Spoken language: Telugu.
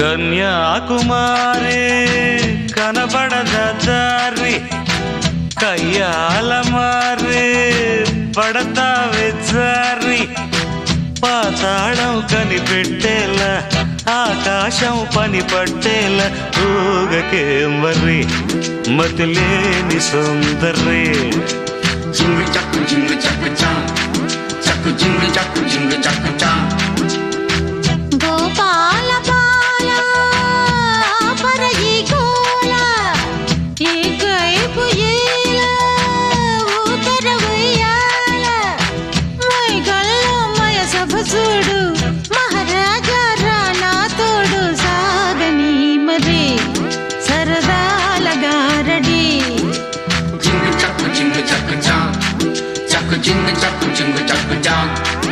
కన్యాకుమారి కనబడదారి కయ్యాల మారి పడతావే జారి. పాతాళం కనిపెట్టేలా ఆకాశం పని పట్టేల ఊగకే మరి మతిలేని సుందరి జింగు చక్కు జింగు చక్కు చా చక్కు జింగు చక్కు జింగు చక్కు చా. chắc cũng chừng chắc chắc